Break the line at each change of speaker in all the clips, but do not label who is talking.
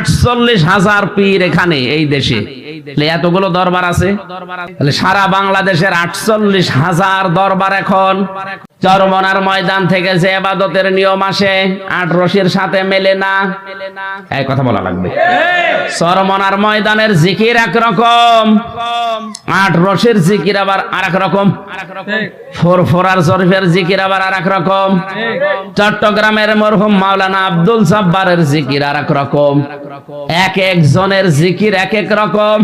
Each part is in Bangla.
আটচল্লিশ হাজার পীর এখানে, এই দেশে। এতগুলো দরবার আছে? সারা বাংলাদেশের আটচল্লিশ হাজার দরবার এখন। চরমনার ময়দান থেকে যে এবাদতের নিয়ম আসে আট রশির সাথে মেলে না। এই কথা বলা লাগবে। চরমনার ময়দানের জিকির একরকম, আট রশির জিকির আবার আর এক রকম। ফোরফোরার শরীফের জিকির আবার আর এক রকম। চট্টগ্রামের মরহুম মাওলানা আব্দুল সাব্বারের জিকির আর এক রকম। এক একজনের জিকির এক এক রকম।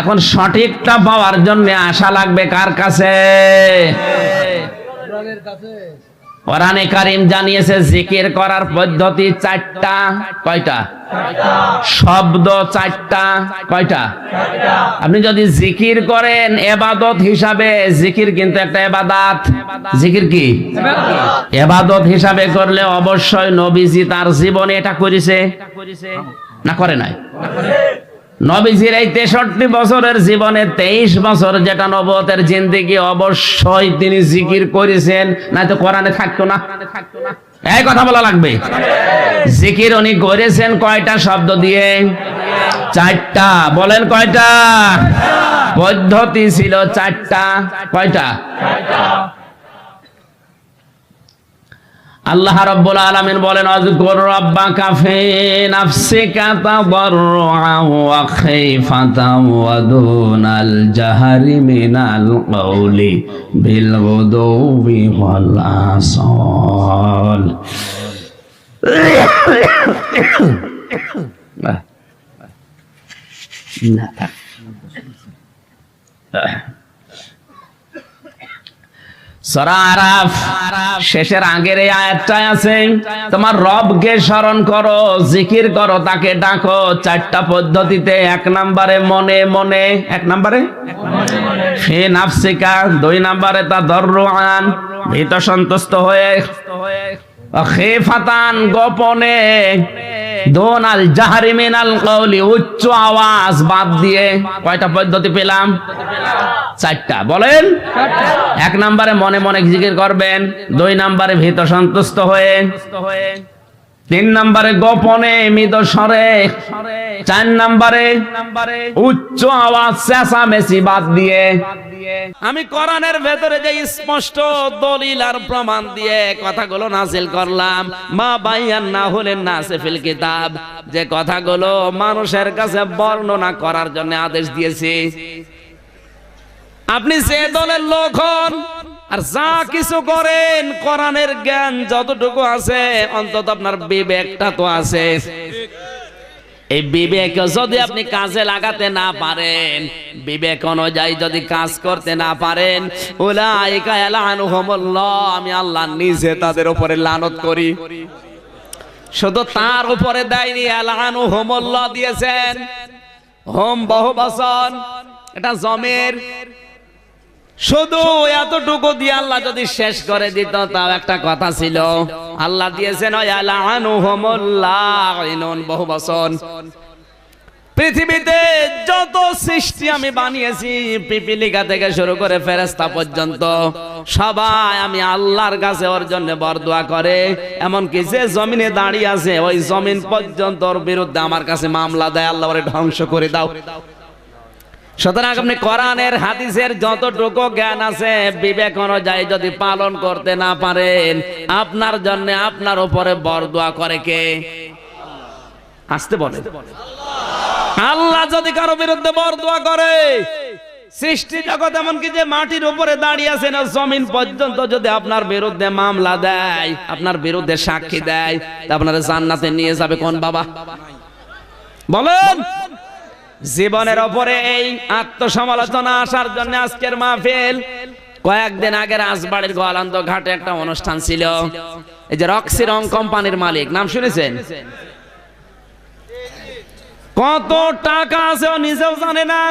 এখন সঠিকটা পাওয়ার জন্য আশা লাগবে কার কাছে? কোরআনে কারিম জানিয়েছে, জিকির করার পদ্ধতি চারটা। কয়টা? শব্দ চারটা। কয়টা? আপনি যদি জিকির করেন, এবাদত হিসাবে, জিকির কিন্তু একটা এবাদাত। জিকির কি? এবাদত হিসাবে করলে অবশ্যই নবীজি তার জীবনে এটা করেছে। না করে নাই? নবীজির এই তেষট্টি বছরের জীবনে তেইশ বছর যেটা নবতের জিন্দিগি অবশ্যই তিনি জিকির করেছেন না তো কোরআনে থাকতো না। এই কথা বলা লাগবে। জিকির উনি করেছেন কয়টা শব্দ দিয়ে? চারটা। বলেন কয়টা? পদ্ধতি ছিল চারটা। কয়টা? আল্লাহ রাব্বুল আলামিন বলেন, আযকুর রাব্বাকা ফি নাফসিকা তাদাররুআন ওয়া খাইফাতান ওয়া দুনাল জাহরি মিনাল কওলি বিল গুদুবি ওয়াল আসাল। না, থাক। শেষের আগের এই আয়াতটায় আছে, তোমার রবকে স্মরণ করো, জিকির করো, তাকে ডাকো, চারটা পদ্ধতিতে, এক নম্বরে মনে মনে, এক নম্বরে ফে নাফসিকা, দুই নম্বরে তা দর্রান ভীত সন্তুষ্ট হয়ে খেফাতান গোপনে দোনাল জাহারি মিনাল কওলি, উচ্চ আওয়াজ বাদ দিয়ে কয়টা পদ্ধতি পেলাম? চারটা। বলেন? এক নম্বরে মনে মনে জিকির করবেন, দুই নম্বরে ভীত সন্তুষ্ট হয়ে তিন নম্বরে গোপনে মৃদ স্বরে। চার নম্বরে উচ্চ আওয়াজ চেঁচামেচি বাদ দিয়ে। আমি কোরআনের ভেতরে যে স্পষ্ট দলিল আর প্রমাণ দিয়ে কথাগুলো নাজিল করলাম, মা বাইয়ান না হলেন না সেফিল কিতাব। যে কথাগুলো মানুষের কাছে বর্ণনা করার জন্য আদেশ দিয়েছি। আপনি সে দলের লোক হন আর যা কিছু করেন, কোরআনের জ্ঞান যতটুকু আছে, অন্তত আপনার বিবেকটা তো আছে। এই বিবেক যদি আপনি কাজে লাগাতে না পারেন, বিবেক অনুযায়ী যদি কাজ করতে না পারেন আমি আল্লাহ নিজে তাদের উপরে লানত করি। শুধু তার উপরে দেয়নি, ইয়ালানুহুমুল্লাহ দিয়েছেন। হোম, বহু বচন। এটা জমের শুধু এতটুকু দিয়ে আল্লাহ যদি শেষ করে দিত, তাও একটা কথা ছিল। আল্লাহ দিয়েছেন বহু বছর পৃথিবীতে যত সৃষ্টি আমি বানিয়েছি, পিপিলিকা থেকে শুরু করে ফেরেস্তা পর্যন্ত, সবাই আমি আল্লাহর কাছে ওর জন্য বরদোয়া করে। এমনকি যে জমিনে দাঁড়িয়ে আছে, ওই জমিন পর্যন্ত ওর বিরুদ্ধে আমার কাছে মামলা দেয়। আল্লাহ ওরে ধ্বংস করে দাও। সুতরাং আপনি কোরআনের, হাদিসের যতটুকু জ্ঞান আছে, বিবেক অনুযায়ী যদি পালন করতে না পারেন, আপনার জন্য আপনার উপরে বরদোয়া করে কে? আসতে বলে আল্লাহ যদি কারও বিরুদ্ধে বরদোয়া করে, সৃষ্টি জগৎ এমনকি যে মাটির উপরে দাঁড়িয়ে আছে না, জমিন পর্যন্ত যদি আপনার বিরুদ্ধে মামলা দেয়, আপনার বিরুদ্ধে সাক্ষী দেয়, তা আপনারা জান্নাতে নিয়ে যাবে কোন বাবা? বলেন। জীবনের ওপরে এই আত্মসমালোচনা আসার জন্য আজকের মাহফিল। কয়েকদিন আগে রাজবাড়ির গোয়ালন্দ ঘাটে একটা অনুষ্ঠান ছিল। এই যে রক্সি রং কোম্পানির মালিক, নাম শুনেছেন? কত টাকা আছে ও নিজেও জানে না।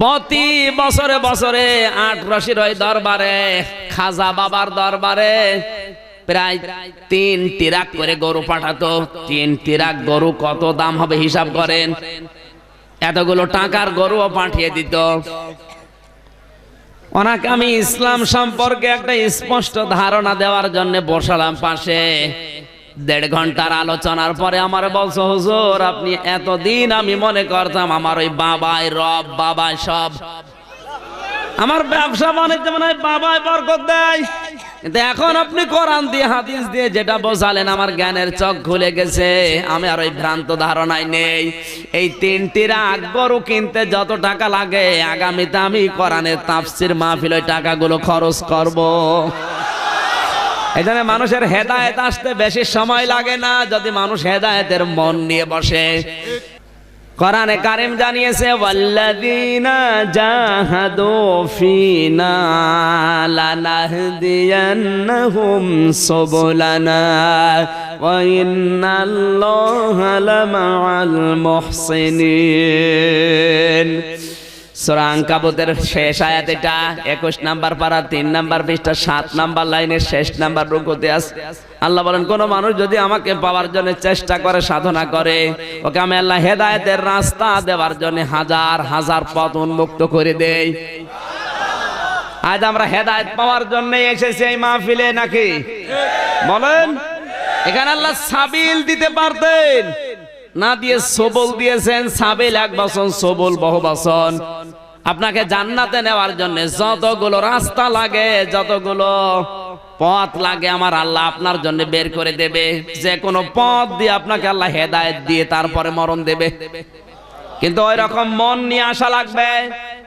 প্রতি বছরে বছরে আট রশির ওই দরবারে, খাজা বাবার দরবারে প্রায় তিন টিরাক করে গরু পাঠাতো। তিন টিরাক গরু কত দাম হবে হিসাব করেন? এতগুলো টাকার গরুও পাঠিয়ে দিত। ওনাকে আমি ইসলাম সম্পর্কে একটা স্পষ্ট ধারণা দেওয়ার জন্য বসালাম পাশে। দেড় ঘণ্টার আলোচনার পরে আমার বলছো, হুজুর, আপনি এতদিন আমি মনে করতাম আমার ওই বাবাই রব, বাবাই সব। আমার ব্যবসা বাণিজ্য মনে হয় বাবাই বরকত দেয়। কিন্তু এখন আপনি কোরআন দিয়ে, হাদিস দিয়ে যেটা বোঝালেন, আমার জ্ঞানের চোখ খুলে গেছে। আমি আর ওই ভ্রান্ত ধারণায় নেই। এই তিনটি রাগ গরু কিনতে যত টাকা লাগে, আগামীতে আমি কোরআনের তাফসির মাহফিল ওই টাকাগুলো খরচ করব। এখানে মানুষের হেদায়েত আসতে বেশি সময় লাগে না, যদি মানুষ হেদায়েতের মন নিয়ে বসে। কোরআনে কারিম জানিয়েছে ওয়াল্লাযীনা জাহাদু ফীনা লানাহদিয়ান্নাহুম সুবুলানা ওয়া ইন্নাল্লাহা লামাআল মুহসিনিন। সূরা শেষ আয়াত এটা 21 নাম্বার পারা 3 নাম্বার পৃষ্ঠা 7 নাম্বার লাইনের শেষ নাম্বার রুকুতে আছে। আল্লাহ বলেন, কোন মানুষ যদি আমাকে পাওয়ার জন্য চেষ্টা করে, সাধনা করে, ওকে আমি আল্লাহ হেদায়েতের রাস্তা দেওয়ার জন্য হাজার হাজার পথ উন্মুক্ত করে দেই। আজ আমরা হেদায়েত পাওয়ার জন্য এসেছি এই মাহফিলে নাকি? বলেন, এখানে আল্লাহ সাবিল দিতে পারতেন। না দিয়ে সবল দিয়েছেন, সাবিল এক বছর সবল বহু বছর আপনাকে জান্নাতে নেওয়ার জন্য যতগুলো রাস্তা লাগে, যতগুলো পথ লাগে, আমার আল্লাহ আপনার জন্য বের করে দেবে। যে কোনো পথ দিয়ে আপনাকে আল্লাহ হেদায়েত দিয়ে তারপরে মরণ দেবে। কিন্তু ওই রকম মন নিয়ে আসা লাগবে।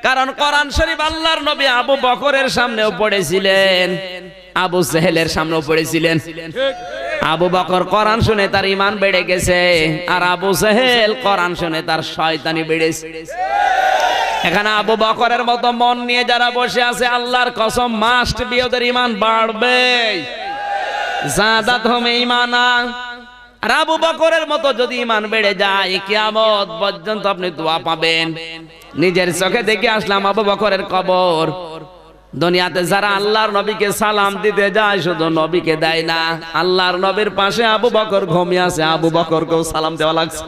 কারণ কোরআন শরীফ আল্লাহর নবী আবু বকরের সামনেও পড়েছিলেন, আবু সেহেলের সামনেও পড়েছিলেন। আবু বকর কোরআন শুনে তার ইমান বেড়ে গেছে, আর আবু সেহেল কোরআন শুনে তার শয়তানি বেড়েছে। এখানে আবু বকরের মতো মন নিয়ে যারা বসে আছে, আল্লাহর কসম মাস্ট বি ওদের ইমান বাড়বে। জাদাত হোমে ইমানা আর আবু বকরের মতো যদি ইমান বেড়ে যায়, কিয়ামত পর্যন্ত আপনি দোয়া পাবেন। নিজের চোখে দেখে আসলাম আবু বকরের কবর। দুনিয়াতে যারা আল্লাহর নবীকে সালাম দিতে যায়, শুধু নবীকে দেয় না, আল্লাহর নবীর পাশে আবু বকর ঘুমিয়ে আছে, আবু বকরকেও সালাম দেওয়া লাগছে।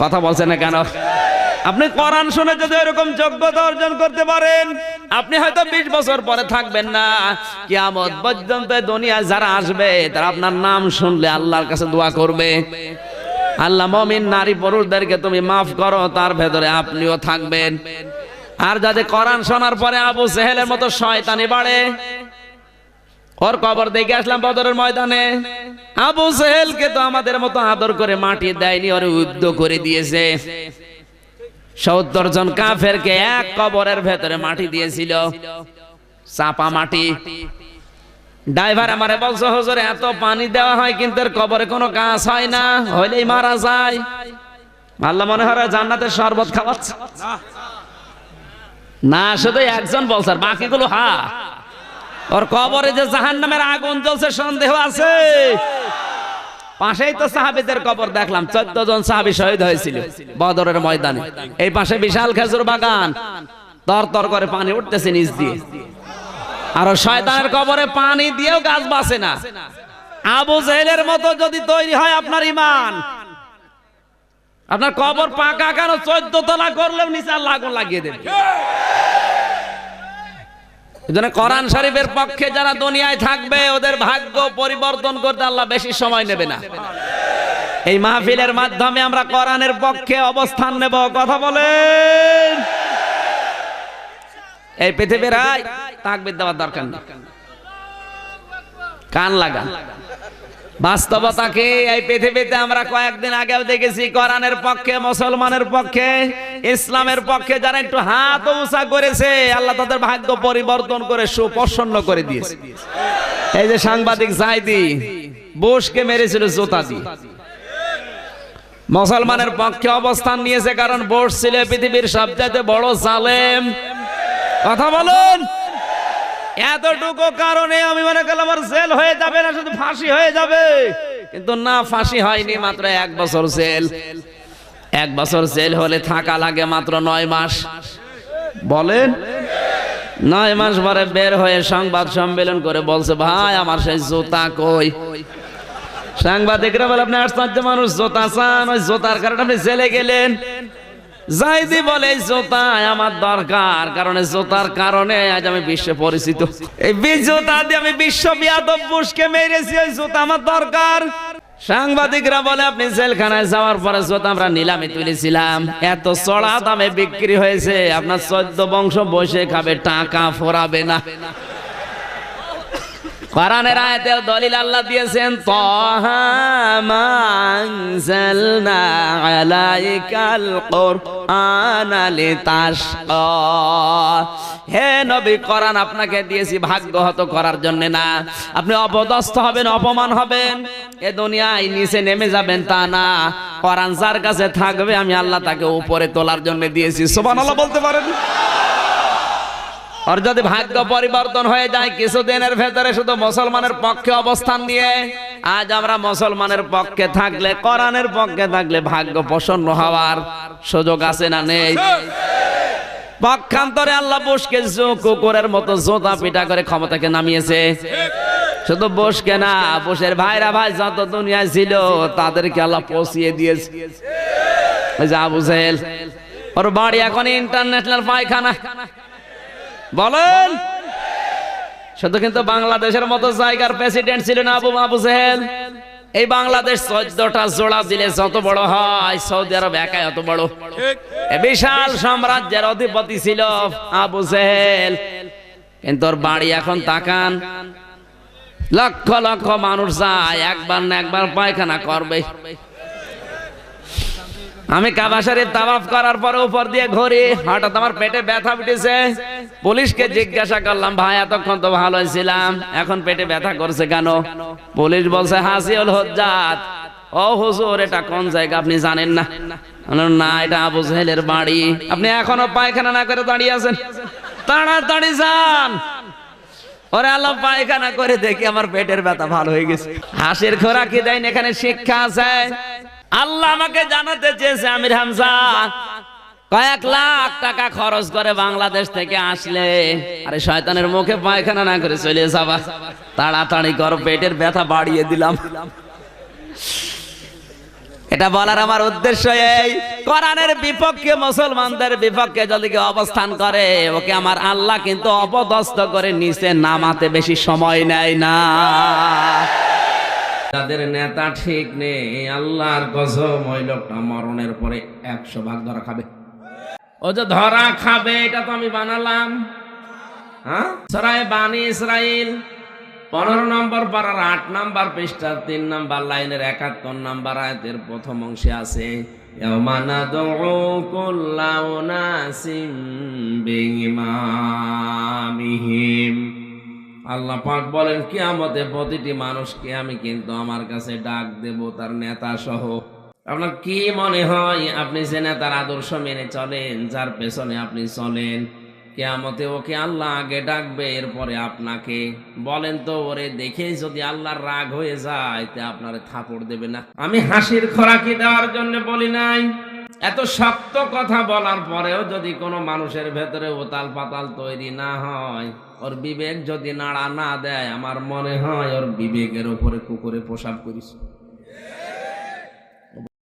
কথা বলছেন না কেন? আপনি কোরআন শুনে যদি এরকম যোগ্যতা অর্জন করতে পারেন, আপনি হয়তো বিশ বছর পরে থাকবেন না। কিয়ামত পর্যন্ত দুনিয়া যারা আসবে, তারা আপনার নাম শুনলে আল্লাহর কাছে দোয়া করবে। আল্লাহ মমিন, নারী, পুরুষদেরকে তুমি মাফ করো, তার ভেতরে আপনিও থাকবেন। আর যাতে কোরআন শোনার পরে আবু সেহেলের মতো শয়তানি বাড়ে, ওর কবর দেখে আসলাম বদরের ময়দানে। আবু সেহেলকে তো আমাদের মতো আদর করে মাটি দেয়নি, ওরে উদ্ধ করে দিয়েছে। সত্তর জন কাফেরকে এক কবরের ভেতরে মাটি দিয়েছিল। চাপা মাটি। ড্রাইভার আমারে বলছো, হুজুর, এত পানি দেওয়া হয় কিন্তু এর কবরে কোনো কাজ হয় না, হইলেই মারা যায়। আল্লাহ মনে হয় জান্নাতের শরবত খাওয়াচ্ছে। না, শুধু একজন বলছে, আর বাকিগুলো হা। ওর কবরে যে জাহান নামের আগুন জ্বলছে, সন্দেহ আছে? পাশেই তো সাহাবিদের কবর দেখলাম, চোদ্দ জন সাহাবি শহীদ হয়েছিল বদরের ময়দানে। এই পাশে বিশাল খেজুর বাগান তর তর করে পানি উঠতেছে নিচ দিয়ে। আর শয়তানের কবরে পানি দিয়েও গাছ বাঁচে না। আবু জেহেলের মতো যদি তৈরি হয় আপনার ইমান আপনার কবর পাকা কেন? চোদ্দ তলা করলেও নিচে আল্লাহ আগুন লাগিয়ে দেবে। এজন্য কোরআন শরীফের পক্ষে যারা দুনিয়ায় থাকবে, ওদের ভাগ্য পরিবর্তন করতে আল্লাহ বেশি সময় নেবে না। এই মাহফিলের মাধ্যমে আমরা কোরআনের পক্ষে অবস্থান নেব। কথা বলেন। এই পৃথিবীর আয়, তাকবির দেওয়ার দরকার নেই। কান লাগান। বাস্তবতাকে এই পৃথিবীতে আমরা কয়েকদিন আগেও দেখেছি, কোরআনের পক্ষে, মুসলমানের পক্ষে, ইসলামের পক্ষে যারা একটু হাত উঁচা করেছে, আল্লাহ তাদের ভাগ্য পরিবর্তন করে সুপ্রসন্ন করে দিয়েছে। এই যে সাংবাদিক জাইদি বোসকে মেরেছিল জোতা দিয়ে। মুসলমানের পক্ষে অবস্থান নিয়েছে কারণ বোস ছিল পৃথিবীর সবচাইতে বড় জালেম। কথা বলুন! এতটুকু কারণে আমি মনে করলাম আমার জেল হয়ে যাবে না, শুধু ফাঁসি হয়ে যাবে। কিন্তু না, ফাঁসি হয়নি, মাত্র এক বছর জেল। এক বছর জেল হলে থাকা লাগে মাত্র নয় মাস। বলেন? নয় মাস পরে বের হয়ে সংবাদ সম্মেলন করে বলছে, ভাই, আমার সেই জুতা কই? সাংবাদিকরা বলে, আপনি আশ্চর্য মানুষ, জোতা চান, ওই জোতার কারণে আপনি জেলে গেলেন। জাইদি বলে, জোতা আমার দরকার। কারণ জোতার কারণে আজ আমি বিশ্বে পরিচিত। এই জোতা দিয়ে আমি বিশ্ব বিয়াদব বুশকে মেরেছি, ওই জোতা আমার দরকার। সাংবাদিকরা বলে, আপনি জেলখানায় যাওয়ার পরে যত আমরা নিলামে তুলেছিলাম। এত চড়া দামে বিক্রি হয়েছে। আপনার চোদ্দ বংশ বসে খাবে, টাকা ফোরাবে না। কোরআনের আয়াতেও দলিল আল্লাহ দিয়েছেন, তাহা মা আনজালনা আলাইকাল কুরআনা লিতাশকা। হে নবী, কোরআন আপনাকে দিয়েছি ভাগ্যহত করার জন্য না। আপনি অপদস্থ হবেন, অপমান হবেন। এ দুনিয়ায় নিচে নেমে যাবেন তা না। কোরআন যার কাছে থাকবে, আমি আল্লাহ তাকে উপরে তোলার জন্য দিয়েছি। সুবহানাল্লাহ বলতে পারেন? আর যদি ভাগ্য পরিবর্তন হয়ে যায়, কিছুদিনের ভেতরে শুধু মুসলমানের পক্ষে অবস্থান নিয়ে, আজ আমরা মুসলমানের পক্ষে থাকলে, কোরআনের পক্ষে থাকলে ভাগ্য প্রসন্ন হওয়ার সুযোগ আছে না নেই? পক্ষান্তরে আল্লাহ বুশকে জো- কুকুরের মতো জোতা পিটা করে ক্ষমতাকে নামিয়েছে। শুধু বসকে না, বসের ভাইরা ভাই যত দুনিয়ায় ছিল, তাদেরকে আল্লাহ পৌঁছিয়ে দিয়েছে। যা জেহেল, ওর বাড়ি এখন ইন্টারন্যাশনাল পায়খানা। বলেন। শুধু কিন্তু বাংলাদেশের মতো জায়গার প্রেসিডেন্ট ছিলেন আবু আবু জেহেল। এই বাংলাদেশ চোদ্দটা জোড়া দিলে যত বড় হয় সৌদি আরব একাই অত বড়। বিশাল সাম্রাজ্যের অধিপতি ছিল আবু জেহেল। কিন্তু ওর বাড়ি এখন তাকান। লক্ষ লক্ষ মানুষ যায় একবার না একবার পায়খানা করবে। আমি কাবা শরীফ তাওয়াফ করার পরে উপর দিয়ে ঘুরি। হঠাৎ আমার পেটে ব্যথা উঠেছে। পুলিশকে জিজ্ঞাসা করলাম, ভাই, এতক্ষণ তো ভালো ছিলাম, এখন পেটে ব্যথা করছে কেন? পুলিশ বলছে, হাসিউল হজ্জাত। ও হুজুর, এটা কোন জায়গা? আপনি জানেন না? না, এটা আবু জাহেলের বাড়ি। আপনি এখনও পায়খানা না করে দাঁড়িয়ে আছেন? তাড়াতাড়ি যান। ওরে আল্লাহ, পায়খানা করে দেখি, আমার পেটের ব্যথা ভালো হয়ে গেছে। হাসির খোরাকি দেন এখানে শিক্ষা আছে? আল্লাহ আমাকে জানাতে চেয়েছে, আমির হামজা। কয়েক লাখ টাকা খরচ করে বাংলাদেশ থেকে আসলে। আরে শয়তানের মুখে পায়খানা না করে চলে যাবা। তাড়াতাড়ি কর, পেটের ব্যথা বাড়িয়ে দিলাম। এটা বলার আমার উদ্দেশ্য এই, কোরআনের বিপক্ষে, মুসলমানদের বিপক্ষে যদি কেউ অবস্থান করে, ওকে আমার আল্লাহ কিন্তু অপদস্থ করে নিচে নামাতে বেশি সময় নেয় না। তাদের নেতা ঠিক নেই। আল্লাহর কসম ওই লোকটা মরণের পরে একশো ভাগ ধরা খাবে। ও যে ধরা খাবে, এটা তো আমি বানালাম। হ্যাঁ? বানি ইসরাইল পনেরো নম্বর পাড়ার আট নম্বর পৃষ্ঠার তিন নম্বর লাইনের একাত্তর নম্বর আয়াতের প্রথম অংশে আছে ইয়াওমা নাদউ কুল্লা উনাসিম বিইমামিহিম। আল্লাহ পাক বলেন, কিয়ামতে প্রতিটি মানুষকে আমি কিন্তু আমার কাছে ডাক দেব, তার নেতা সহ। আপনার কি মনে হয়, আপনি যে নেতার আদর্শ মেনে চলেন, যার পেছনে আপনি চলেন, কেয়ামতে ওকে আল্লাহ আগে ডাকবে, এরপরে আপনাকে? বলেন তো, ওরে দেখেই যদি আল্লাহর রাগ হয়ে যায়, তে আপনারে থাপড় দেবে না। আমি হাসির খোরাকি দেওয়ার জন্য বলি নাই। এত শক্ত কথা বলার পরেও যদি কোনো মানুষের ভেতরে ওতাল পাতাল তৈরি না হয়, ওর বিবেক যদি নাড়া না দেয়, আমার মনে হয় ওর বিবেকের উপরে কুকুরে পোশাক করিস।